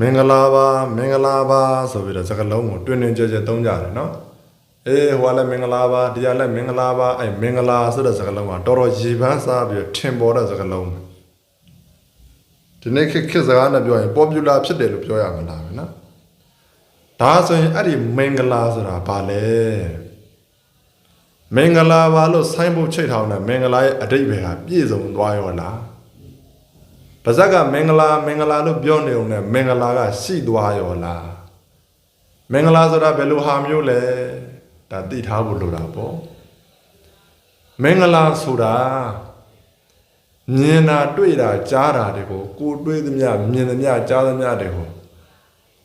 မင်္ဂလာပါမင်္ဂလာပါဆိုပြီးတော့စကားလုံးကိုတွင်တွင်ကြဲကြဲသုံးကြတယ်နော်အေးဟိုကလည်းမင်္ဂလာပါဒီကလည်းမင်္ဂလာပါအဲ့မင်္ဂလာဆိုတဲ့စကားလုံးကတော်တော်ရေပန်းစားပြီးတော့ထင်ပေါ်တဲ့စကားလုံးဒီနေ့ခေတ်ခေတ်စကားနဲ့ပြောရင် popular ဖြစ်တယ်လို့ပြောရမှာလားပဲနော်ဒါဆိုရင်အဲ့ဒီမင်္ဂလာဆိုတာဘာလဲမင်္ဂလာပါလို့ဆိုင်းဖို့ချိတ်ထောင်တဲ့မင်္ဂလာရဲ့အတိတ်ပဲကပြည့်စုံသွားရောလား ပါဇက်ကမင်္ဂလာမင်္ဂလာလို့ပြောနေုံနဲ့မင်္ဂလာကရှိသွားရောလားမင်္ဂလာဆိုတာဘယ်လိုဟာမျိုးလဲဒါသိထားဖို့လိုတာပေါ့မင်္ဂလာဆိုတာမြင်တာတွေ့တာကြားတာတွေကိုကိုယ်တွေ့သမျှမြင်သမျှကြားသမျှတွေကို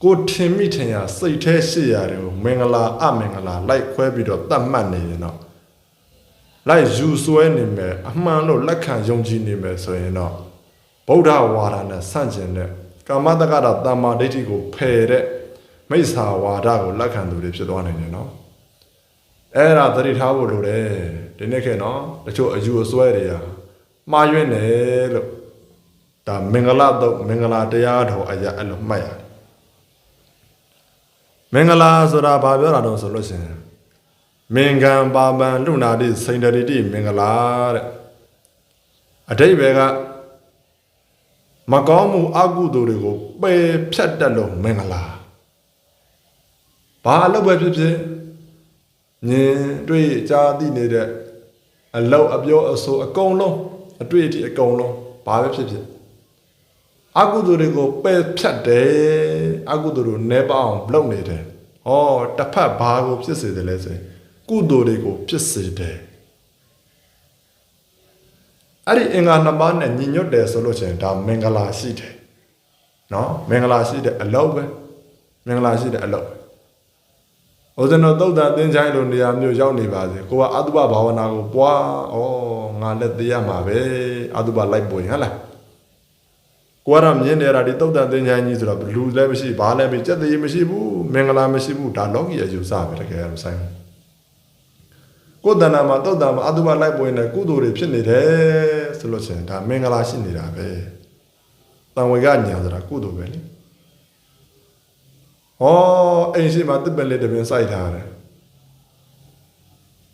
ကိုယ်ထင်မိထင်ရစိတ်แท้ရှိရတယ်ကိုမင်္ဂလာအမင်္ဂလာလိုက်ခွဲပြီးတော့တတ်မှတ်နေရင်တော့လိုက်ယူဆွဲနေမယ်အမှန်လို့လက်ခံယုံကြည်နေမယ်ဆိုရင်တော့ ဗုဒ္ဓဝါဒနဲ့ဆန့်ကျင်တဲ့ကာမတက္ကတာတမ္မာဒိဋ္ဌိကိုဖယ်တဲ့မိစ္ဆာဝါဒကိုလက်ခံသူတွေဖြစ်သွားနိုင်တယ်နော်အဲ့ဒါသတိထားဖို့လိုတယ်ဒီနေ့ခေတ်နော်တချို့အယူအဆွဲတွေဟာမှားယွင်းတယ်လို့ဒါမင်္ဂလာတော့မင်္ဂလာတရားတော်အရာအဲ့လိုမှတ်ရတယ်မင်္ဂလာဆိုတာဘာပြောတာတော့ဆိုလို့ရှိရင်မင်္ဂံပါပံလူနာတိစိန်တရိတိမင်္ဂလာတဲ့အတိတ်ဘယ်က မကောင်းမှုအကုသိုလ်တွေကိုပယ်ဖြတ်တတ်လို့မင်္ဂလာဘာအလုပ်ပဲဖြစ်ဖြစ်မြင်တွေ့ကြားသိနေတဲ့အလောက်အပြောအဆိုအကုန်လုံးအတွေ့အထိအကုန်လုံးဘာပဲဖြစ်ဖြစ်အကုသိုလ်တွေကိုပယ်ဖြတ်တယ်အကုသိုလ်တွေနေပအောင်လုပ်နေတယ်ဟောတစ်ဖက်ဘာကိုဖြစ်စေတယ်လဲဆိုရင်ကုသိုလ်တွေကိုဖြစ်စေတယ် အဲ့ဒီအင်္ဂါနှစ်ပါးနဲ့ညီညွတ်တယ်ဆိုလို့ရှိရင်ဒါမင်္ဂလာရှိတယ်နော်မင်္ဂလာရှိတဲ့အလုပ်ပဲမင်္ဂလာရှိတဲ့အလုပ်ပဲဥဇနောသုတ်တန်သင်္ချိုင်းလိုနေရာမျိုးရောက်နေပါစေကိုကအတုပဘာဝနာကိုပွားဩငါလက်သေးရမှာပဲအတုပလိုက်ပွင့်ဟဟလားကိုကတော့မြင်နေတာဒီသုတ်တန်သင်္ချိုင်းကြီးဆိုတော့လူလည်းမရှိဘာလည်းမရှိစက်သေးမရှိဘူးမင်္ဂလာမရှိဘူးဒါလောကီအယူဆပဲတကယ်မဆိုင်ဘူးကိုယ်တဏ္ဍာမှာတုတ်တံမှာအတုပလိုက်ပွင့်တဲ့ကုသိုလ်တွေဖြစ်နေတယ် ဆိုလို့ရှိရင်ဒါမင်္ဂလာရှိနေတာပဲတံဝေကညာဆိုတာကုသိုလ်ပဲလေဟောအိမ်ရှိမှာတစ်ပင်လေးတစ်ပင်စိုက်ထားတယ်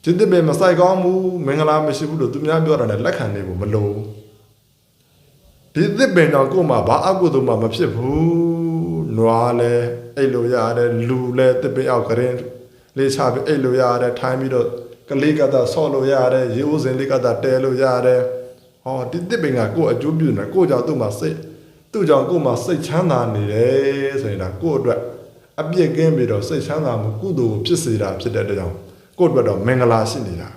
ဒီတစ်ပင်မစိုက်ကောင်းဘူးမင်္ဂလာမရှိဘူးလို့သူများပြောတာနဲ့လက်ခံနေဖို့မလိုဘူးဒီတစ်ပင်တော့ကိုယ်မှာဘာအကုသိုလ်မှမဖြစ်ဘူးနွားလဲအဲ့လိုရတယ်လူလဲတစ်ပင်အောက်ကရင်လေးချပြီးအဲ့လိုရတယ်ထိုင်းပြီးတော့ကလေးကသာဆော့လို့ရတယ်ရေဦးစင်လေးကသာတဲလို့ရတယ် ဟောဒီတစ်ပင်ကကိုယ်အကျိုးပြုနေကိုယ်ကြောင့်သူ့မှာစိတ်သူ့ကြောင့်ကိုယ်မှာစိတ်ချမ်းသာနေတယ်ဆိုရင်ဒါကိုယ့်အတွက်အပြစ်ကင်းပြီးတော့စိတ်ချမ်းသာမှုကုသိုလ်ကိုဖြစ်စေတာဖြစ်တဲ့အတွက်ကြောင့်ကိုယ့်အတွက်တော့မင်္ဂလာရှိနေတာ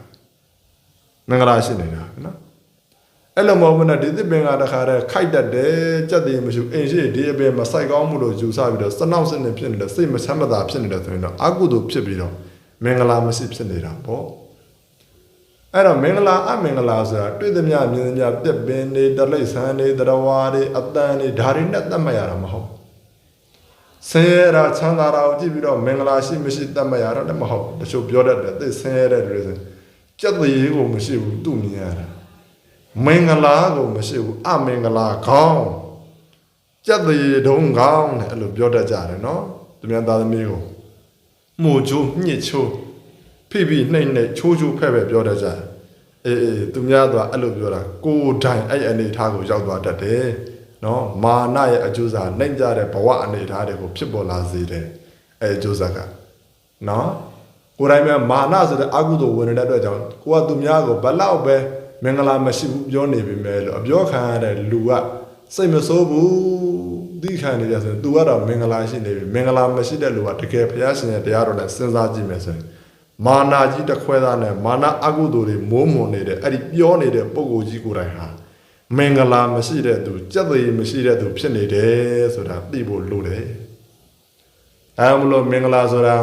မင်္ဂလာရှိနေတာနော်အဲ့လိုမဟုတ်ဘူးနဲ့ဒီတစ်ပင်ကတခါတည်းခိုက်တတ်တယ်ကြက်တည်မရှိဘူးအင်းရှိဒီအပင်မှာစိုက်ကောင်းမှုလို့ယူဆပြီးတော့စနောက်စနေဖြစ်နေတယ်စိတ်မချမ်းသာဖြစ်နေတယ်ဆိုရင်တော့အကုသိုလ်ဖြစ်ပြီးတော့မင်္ဂလာမရှိဖြစ်နေတာပေါ့ အဲ့တော့မင်္ဂလာအမင်္ဂလာဆိုတာတွေ့သမျှမြင်သမျှပြက်ပင်တွေတလိษံတွေတရဝါတွေအတန်တွေဒါတွေနဲ့တတ်မှတ်ရတာမဟုတ်ဆင်းရဲတာချမ်းသာတာကိုကြည့်ပြီးတော့မင်္ဂလာရှိမရှိတတ်မှတ်ရတာလည်းမဟုတ်တချို့ပြောတတ်တယ်သိဆင်းရဲတဲ့လူတွေဆိုကြက်သေးကိုမရှိဘူးသူ့မြင်ရတာမင်္ဂလာကိုမရှိဘူးအမင်္ဂလာခေါင်းကြက်သေးတုံးခေါင်းတဲ့အဲ့လိုပြောတတ်ကြတယ်နော်သူများသားသမီးကိုမှုချိုးညှစ်ချိုးဖိဖိနှိမ့်နှိမ့်ချိုးချိုးဖဲ့ဖဲ့ပြောတတ်ကြတယ် အေးအေးသူများတော့အဲ့လိုပြောတာကိုယ်တိုင်အဲ့အနေအထားကိုရောက်သွားတတ်တယ်နော်မာနရဲ့အကျိုးစားနှိမ့်ကြတဲ့ဘဝအနေအထားတွေကိုဖြစ်ပေါ်လာစေတယ်အဲ့အကျိုးစားကနော်ကိုယ်တိုင်ပဲမာနဆိုတဲ့အကုသိုလ်ဝင်နေတဲ့အတွက်ကြောင့်ကိုကသူများကိုဘလောက်ပဲမင်္ဂလာမရှိဘူးပြောနေပြီမဲ့လို့အပြောခံရတဲ့လူကစိတ်မဆိုးဘူးဒီခံနေရဆိုရင် तू ကတော့မင်္ဂလာရှိနေပြီမင်္ဂလာမရှိတဲ့လူကတကယ်ဘုရားရှင်ရဲ့တရားတော်နဲ့စဉ်းစားကြည့်မယ်ဆိုရင် မာနာကြီးတစ်ခွဲသားနဲ့မာနာအကုသိုလ်တွေမိုးမွန်နေတဲ့အဲ့ဒီပြောနေတဲ့ပုံကိုယ်ကြီးကိုယ်တိုင်ဟာမင်္ဂလာမရှိတဲ့သူကြက်သေးမရှိတဲ့သူဖြစ်နေတယ်ဆိုတာသိဖို့လိုတယ်။အဲမလို့မင်္ဂလာဆိုတာ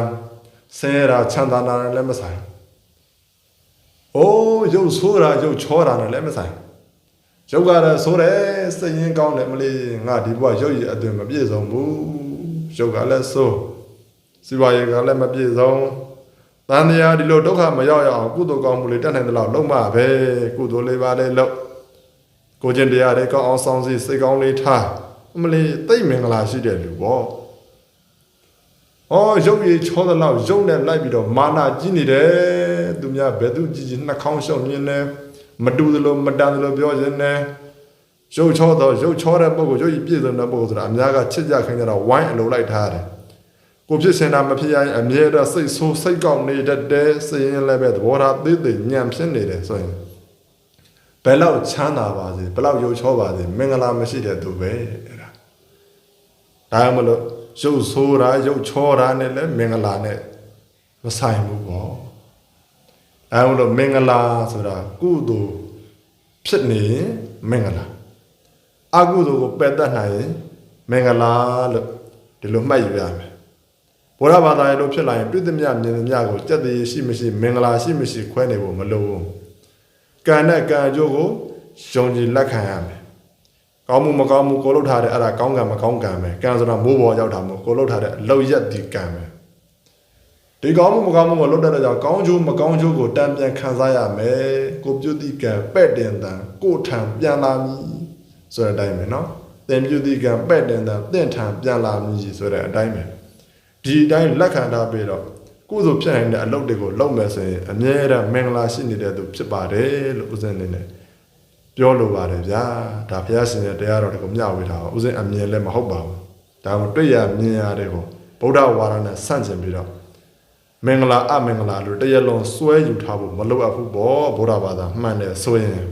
ဆင်းရဲတာချမ်းသာတာနဲ့လည်းမဆိုင်။အိုးရုပ်ဆိုးတာရုပ်ချောတာနဲ့လည်းမဆိုင်။ရုပ်ကလည်းဆိုးတယ်စိတ်ရင်းကောင်းတယ်မလေးငါဒီဘဝရုပ်ရည်အသွင်မပြည့်စုံဘူး။ရုပ်ကလည်းဆိုးစီဝါရေကလည်းမပြည့်စုံ။ တန်တရားဒီလိုဒုက္ခမရောက်ရအောင်ကုသိုလ်ကောင်းမှုလေးတတ်နိုင်သလောက်လုံးမပဲကုသိုလ်လေးပါလေးလုပ်ကိုကျင့်တရားတွေကောင်းအောင်ဆောင်စီစိတ်ကောင်းလေးထားအမလေးတိတ်မင်္ဂလာရှိတဲ့လူပေါ့ဩရုပ်ရည်ချောသလောက်ရုပ်နဲ့လိုက်ပြီးတော့မာနကြီးနေတယ်သူများဘယ်သူကြည့်ကြည့်နှာခေါင်းရှောက်မြင်နေမတူသလိုမတန်သလိုပြောရင်လည်းရုပ်ချောတော့ရုပ်ချောတဲ့ပုဂ္ဂိုလ်ရုပ်ရည်ပြည့်စုံတဲ့ပုဂ္ဂိုလ်ဆိုတာအများကချစ်ကြခင်ကြတော့ဝိုင်းအလိုလိုက်ထားတယ် ကိုဖြစ်စင်တာမဖြစ်ရင်အမြဲတမ်းစိတ်ဆိုးစိတ်ကောက်နေတတ်တယ်စိတ်ရင်လည်းပဲသဘောထားသေးသေးညံဖြစ်နေတယ်ဆိုရင်ဘယ်လောက်ချမ်းသာပါစေဘယ်လောက်ရုပ်ချောပါစေမင်္ဂလာမရှိတဲ့သူပဲအဲ့ဒါဒါမှမလို့ရုပ်ဆိုးတာရုပ်ချောတာနဲ့လည်းမင်္ဂလာနဲ့မဆိုင်ဘူးပေါ့ဒါမှမလို့မင်္ဂလာဆိုတာကုသိုလ်ဖြစ်နေရင်မင်္ဂလာအကုသိုလ်ကိုပယ်တတ်နိုင်ရင်မင်္ဂလာလို့ဒီလိုမှတ်ယူရမယ် ဘုရားဘာသာရေးလို့ဖြစ်လာရင်တွေ့သမျှမြင်သမျှကိုစက်တည်ရှိမရှိမင်္ဂလာရှိမရှိခွဲနေဖို့မလိုဘူးကံနဲ့ကံအကျိုးကိုယုံကြည်လက်ခံရမယ် ကောင်းမှုမကောင်းမှုကိုလှုပ်ထားတဲ့အဲ့ဒါကောင်းကံမကောင်းကံပဲကံဆိုတာမိုးပေါ်ရောက်တာမို့ကိုလှုပ်ထားတဲ့အလောက်ရက်ဒီကံပဲဒီကောင်းမှုမကောင်းမှုကိုလှုပ်တတ်တဲ့ကြောင့်ကောင်းကျိုးမကောင်းကျိုးကိုတန်ပြန်ခံစားရမယ်ကိုပြုတ်တိကံပဲ့တင်တန်ကိုထံပြန်လာမည်ဆိုတဲ့အတိုင်းပဲเนาะသင်ပြုတ်တိကံပဲ့တင်တန်သင်ထံပြန်လာမည်ဆိုတဲ့အတိုင်းပဲ ဒီအတိုင်းလက်ခံထားပြီးတော့ကိုယ်ဆိုဖြစ်နိုင်တဲ့အလုပ်တွေကိုလုပ်မယ်ဆိုရင်အမြဲတမ်းမင်္ဂလာရှိနေတဲ့သူဖြစ်ပါတယ်လို့ဦးဇင်းနေနဲ့ပြောလိုပါတယ်ဗျာဒါဘုရားရှင်ရဲ့တရားတော်တွေကိုမျှဝေထားအောင်ဥစဉ်အမြင်လည်းမဟုတ်ပါဘူးဒါမှတွေ့ရမြင်ရတဲ့ကိုဗုဒ္ဓဝါဒနဲ့ဆန့်ကျင်ပြီးတော့မင်္ဂလာအမင်္ဂလာလို့တရားလုံးစွဲယူထားဖို့မလိုအပ်ဘူးပေါ့ဗုဒ္ဓဘာသာမှန်တယ်ဆိုရင်